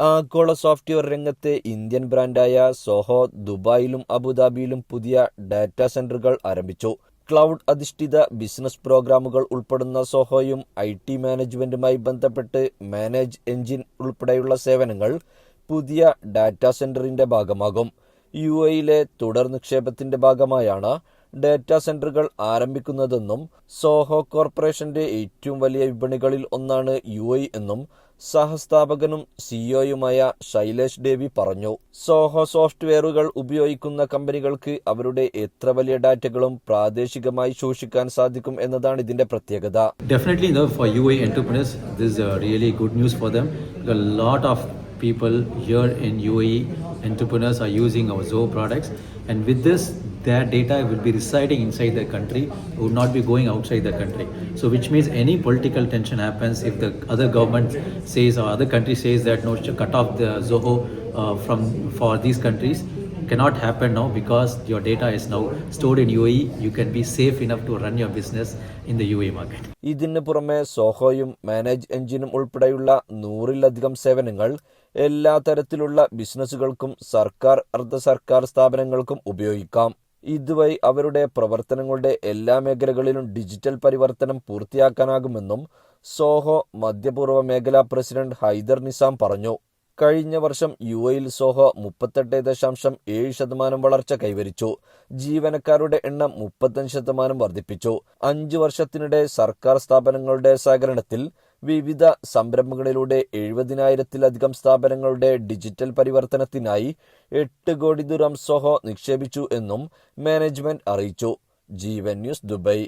ആഗോള സോഫ്റ്റ്വെയർ രംഗത്തെ ഇന്ത്യൻ ബ്രാൻഡായ സോഹോ ദുബായിലും അബുദാബിയിലും പുതിയ ഡാറ്റാ സെന്ററുകൾ ആരംഭിച്ചു. ക്ലൗഡ് അധിഷ്ഠിത ബിസിനസ് പ്രോഗ്രാമുകൾ ഉൾപ്പെടുന്ന സോഹോയും ഐ ടി മാനേജ്മെന്റുമായി ബന്ധപ്പെട്ട് മാനേജ് എഞ്ചിൻ ഉൾപ്പെടെയുള്ള സേവനങ്ങൾ പുതിയ ഡാറ്റാ സെന്ററിന്റെ ഭാഗമാകും. യു എയിലെ തുടർ നിക്ഷേപത്തിന്റെ ഭാഗമായാണ് ഡാറ്റാ സെന്ററുകൾ ആരംഭിക്കുന്നതെന്നും സോഹോ കോർപ്പറേഷന്റെ ഏറ്റവും വലിയ വിപണികളിൽ ഒന്നാണ് യു ഐ എന്നും സഹസ്ഥാപകനും സിഇഒയുമായ ശൈലേഷ് ദേവി പറഞ്ഞു. സോഹോ സോഫ്റ്റ്വെയറുകൾ ഉപയോഗിക്കുന്ന കമ്പനികൾക്ക് അവരുടെ എത്ര വലിയ ഡാറ്റകളും പ്രാദേശികമായി സൂക്ഷിക്കാൻ സാധിക്കും എന്നതാണ് ഇതിന്റെ പ്രത്യേകത. Definitely for you I entrepreneurs, really good news for good lot of people here in UAE entrepreneurs are using our Zoho products, and with this, their data will be residing inside the country, would not be going outside the country. So, which means any political tension happens if the other government says or other country says that no, cut off the Zoho uh, from for these countries cannot happen now because your data is now stored in UAE. You can be safe enough to run your business in the UAE market. ഇതിന് പുറമെ സോഹോയും manage എഞ്ചിനും ഉൾപ്പെടെയുള്ള നൂറിലധികം സേവനങ്ങൾ എല്ലാ തരത്തിലുള്ള ബിസിനസ്സുകൾക്കും സർക്കാർ അർദ്ധ സർക്കാർ സ്ഥാപനങ്ങൾക്കും ഉപയോഗിക്കാം ഇതുവഴി അവരുടെ പ്രവർത്തനങ്ങളുടെ എല്ലാ മേഖലകളിലും ഡിജിറ്റൽ പരിവർത്തനം പൂർത്തിയാക്കാനാകുമെന്നും സോഹോ മധ്യപൂർവ മേഖലാ പ്രസിഡന്റ് ഹൈദർ നിസാം പറഞ്ഞു. കഴിഞ്ഞ വർഷം യു എയിൽ സോഹോ മുപ്പത്തെട്ട് ദശാംശം ഏഴ് ശതമാനം വളർച്ച കൈവരിച്ചു. ജീവനക്കാരുടെ എണ്ണം മുപ്പത്തഞ്ച് ശതമാനം വർദ്ധിപ്പിച്ചു. അഞ്ചു വർഷത്തിനിടെ സർക്കാർ സ്ഥാപനങ്ങളുടെ സഹകരണത്തിൽ വിവിധ സംരംഭങ്ങളിലൂടെ എഴുപതിനായിരത്തിലധികം സ്ഥാപനങ്ങളുടെ ഡിജിറ്റൽ പരിവർത്തനത്തിനായി എട്ട് കോടി ദുരം സോഹോ നിക്ഷേപിച്ചു എന്നും മാനേജ്മെന്റ് അറിയിച്ചു. Jeevan news Dubai.